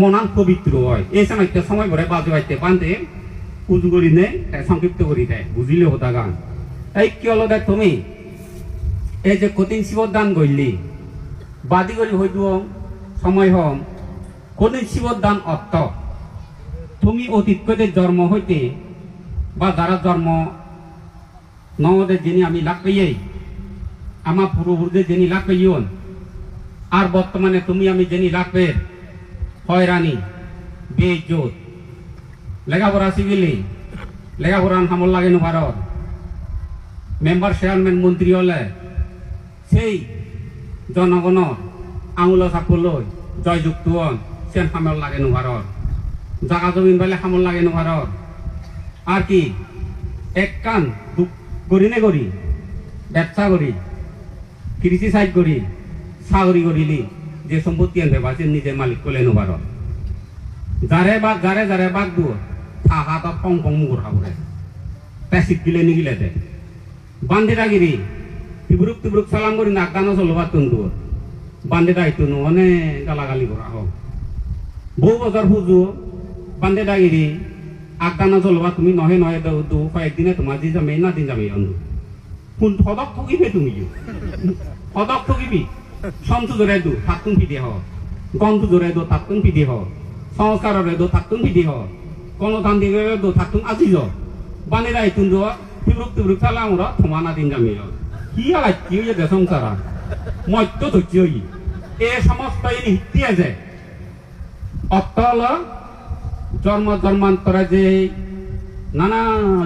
মনান পবিত্র হয়। এই সময় সময় ভরে বাজে বাইতে বান্ধে উজু করি নে সংক্ষিপ্ত করি দেয়। বুঝিলে হতা গান। এই কি হলো তুমি? এই যে কঠিন শিবর দান করলি বাদি করি হইব সময় হম। কঠিন শিবর দান অর্থ, তুমি অতীত করে জন্ম হইতে বা যারা জন্ম নদের যিনি আমি লাভ পেয়েই আমার পূর্বপুরুষদের যিনি লাভ পেয়েন আর বর্তমানে তুমি আমি যিনি পেয়ে হয়রানি বেজোত লেখাপড়া শিখিলি লেখাপড়া হামল লাগে ভারত। মেম্বার চেয়ারম্যান মন্ত্রী হলে সেই জনগণর আঙুল চাপলৈ জয়যুক্ত হন সে হামল লাগে ভারত জাগা জমিন পাইলে হামল লাগে ভারত আর কি, এক কান করি নে করি ব্যবসা করি কৃষি সাইড করি চাকরি করিলি যে সম্পত্তি আনবে বাসে নিজে মালিক করলে নো ভারত যারে বাঘ যারে যারে বাঘ দু থাহা তা পং পং মুগুর হাবরে পেসিক গিলে নিগিলে দে। বান্দিরা গিরি তিবরুক তিবরুক সালাম করি নাক গানো চলবা তুন্দু বান্দিরা আইতো নো অনেক গালাগালি করা হোক বহু বছর ফুজু বান্দিরা গিরি আগানা চলবা তুমি নহে নহে দৌ কয়েকদিনে তোমার দি যামে না দিন যামে অন্ধু। কোন সদক ঠকিবে তুমি? সদক ঠকিবি সঞ্চু জোরে দু থাকুন পিদি হ। গন্ধ জোরে দো থাকুন পিদি হ। সংস্কারে দো থাকুন পিদি হ গণতান্ত্রিক দো থাকুন দো তিবরুক তিবরুক সালাম র থমানা দিন গামি কি আলাই কি দে মত্য ধৈর্য ই। এ সমস্ত ইনি হিতি আছে অটল জন্ম জন্মান্তরে যে নানা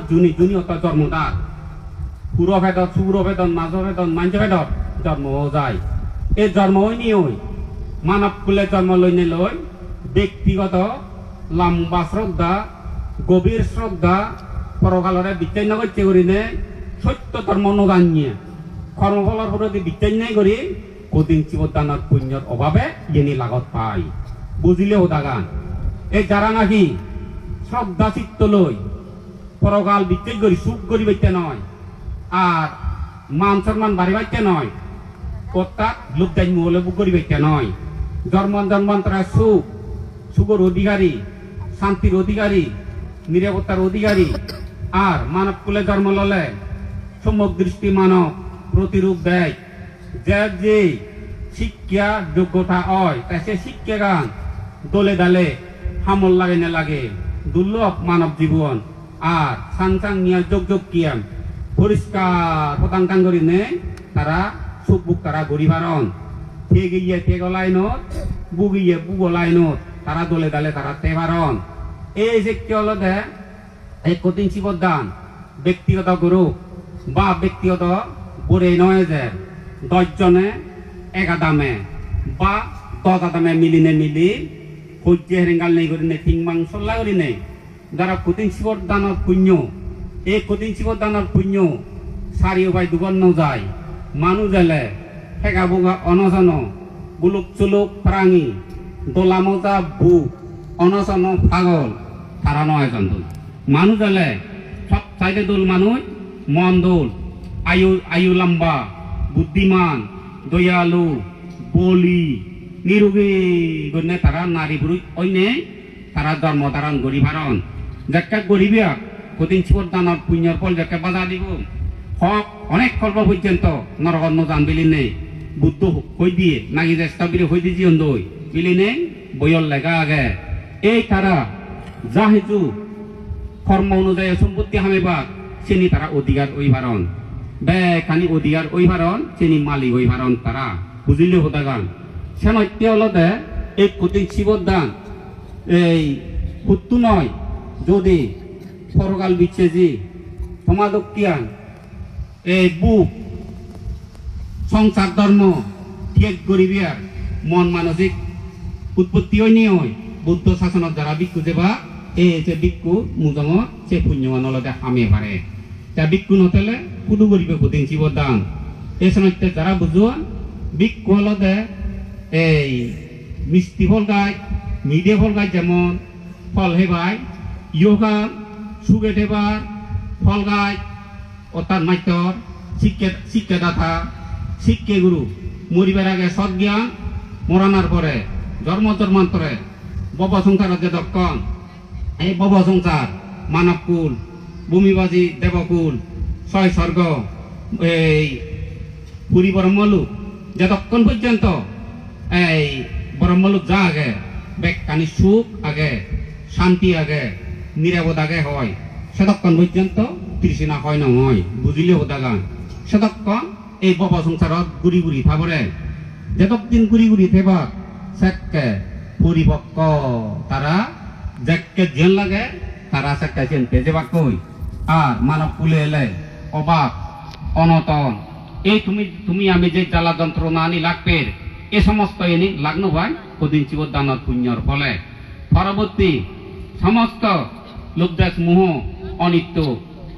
জুনি জুনি অত জন্মদার পুরভেদ ভেদত সুর মাঞ্জভেদ মাঞ্জ জন্ম যায়। এই জন্ম নিয়ে মানব কুলে জন্ম লৈ লৈ ব্যক্তিগত লম্বা শ্রদ্ধা গভীর শ্রদ্ধা পরকালরে বিচ্ছিন্ন করতে করিনে সত্য ধর্ম অনুদানিয়ে কর্মফলের প্রতি বিচ্ছিন্ন করি কদিন চিবদানত পুণ্যর অভাবে ইনি লাগত পাই বুঝিলে ওদাগান এই যারা নাকি শ্রদ্ধা চিত্ত লই পরকাল বিচ্ছেদ করি সুখ করি বাইতে নয় আর মান সম্মান বাড়ি বাইতে নয় অর্থাৎ লোক দাই মহলে বুক করি বাইতে নয়। জন্ম জন্মান্তরা সুখ, সুখর অধিকারী, শান্তির অধিকারী, নিরাপত্তার অধিকারী। আর মানব কুলে জন্ম ললে সম্যক দৃষ্টি মানব প্রতিরূপ দেয়। যে যে শিক্ষা যোগ্যতা হয়, তাই সে শিক্ষা গান দলে দালে হামল লাগে না লাগে। দুর্লভ মানব জীবন আর সাংসাং নিয়ে যোগ যোগ কিয়াম। পরিষ্কার পতাঙ্কান করি নে তারা সুখ বুক তারা গরিবারন থেগিয়ে থেগলাইনত বুগিয়ে বুগলাইনত তারা দলে দালে তারা তেবারন এই যে কি হলো দে, এই কঠিন শিবদান ব্যক্তিগত গুরু বা ব্যক্তিগত বরে নয় যে দশজনে একাদামে বা দশাদামে মিলিনে মিলি সূর্য হেরেঙ্গাল নেই করি নেই থিং মাংস করি নেই যারা কঠিন শিবদানৰ পুণ্য, এই কঠিন শিবদানৰ পুণ্য চাৰিওবাই দুবন্ন যায়। মানুহ জেলে ফেকা বুগা অনজন বুলুক চুলুক প্ৰাঙি দোলা মোজা বুক অনশন পাগল তারা নয় জন দোল। মানুষ হলে সব চাইতে দোল মানুষ মন দোল, আয়ু আয়ু লম্বা, বুদ্ধিমান, দয়ালু, বলি নিরোগী গণ্যে তারা নারী পুরুষ অন্যে তারা ধর্ম ধারণ গরিব হারণ যাকে গরিবিয়া কদিন শিবর দানত পুণ্যর ফল, যাকে বাধা দিব। হক অনেক কল্প পর্যন্ত নরকন্ন জান বিলি নেই। বুদ্ধ হই দিয়ে নাগি চেষ্টা বিলি হই দিয়ে জীবন দই বিলি নেই বইয়র লেখা আগে। এই তারা যা হেতু কর্ম অনুযায়ী সম্পত্তি হামেবাক, চিনি তারা অধিকার ওই ভারণ বেখানি অধিকার ওই ভারণ চিনি মালিক ওই ভারণ তারা বুঝিলে হতাগান সে নৈত্য হলতে এই কঠিন শিবদান এই হুত্তু নয়, যদি পরকাল বিচ্ছে জি সমাদকিয়ান এই বুক, সংসার, ধর্ম, ত্যাগ করিবিয়ার মন মানসিক উৎপত্তি নিয়ে হয়। বুদ্ধ শাসনত দ্বারা ভিক্ষু দেবা, এই যে ভিক্ষু মুদঙ সে পুণ্যমান অলতে হামে পারে তা ভিক্ষু নতেলে কুদু করিবে কুদিন শিবদান এই সময় যারা বুঝুয়ান ভিক্ষু হলতে এই মিষ্টি ফল গাছ মিডে ফল গাছ যেমন ফল হেবাই ইয়োগা সুগে দেবার ফল গাছ অর্থাৎ মাইতর শিক্ষা, শিক্ষাদাতা শিক্ষে গুরু মরিবার আগে সৎ জ্ঞান মরানার পরে জন্ম, জন্মান্তরে বব সংসার যতক্ষণ এই বব সংসার মানবকুল ভূমিবাজি দেবকুল, ছয় স্বর্গ, এই পুরী ব্রহ্মলোক যতক্ষণ পর্যন্ত এই ব্রহ্মলোক যা আগে বেকানি সুখ আগে, শান্তি আগে, নিরাপদ আগে হয় সেতক্ষণ পর্যন্ত তৃষ্ণা হয় নহয় বুঝিলে হোদাগান সেতক্ষণ এই বব সংসারত ঘুরি ঘুরি থাবরে যেতদিন ঘুরি ঘুরি থেবা সেকে পরিপক্ক তারা যেকে জেন লাগে তারা সেকে চেনতে যেবা কই আর মানব কুলে এলে, অবাক অনতন এই তুমি তুমি আমি যে জ্বালা যন্ত্রণা আনি লাগবে এ সমস্ত এনি লাগনো ভাই কদিন চিবদানত পুণ্যর ফলে। পরবর্তী সমস্ত লোকদেশ মোহ, অনিত্য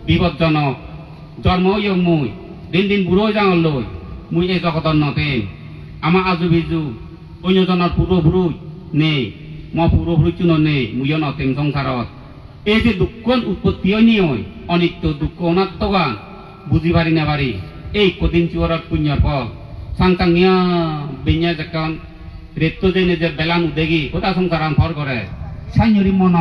বিপজ্জনক জন্ম ইয় মুই, দিন দিন বুড়ো যাওঁ লৈ, মুই এই জগতৰ নতে আমাৰ আজু বিজু অন্যজনৰ পূৰ্বপুৰুষ নেই, মই পূৰ্বপুৰুষটো নেই মুয় নতেং সংসাৰত। এই যে দুঃখ উৎপত্তি হয় অনিত্য দুঃখ অনাত্মগান বুজি পারি না পারি এই কদিন চিবরত পুণ্যর ফল বিඤা যখন রেত্ত দিনে যে বেলান উদেগি কোথা সংসারান ফর করে সাইনরি মন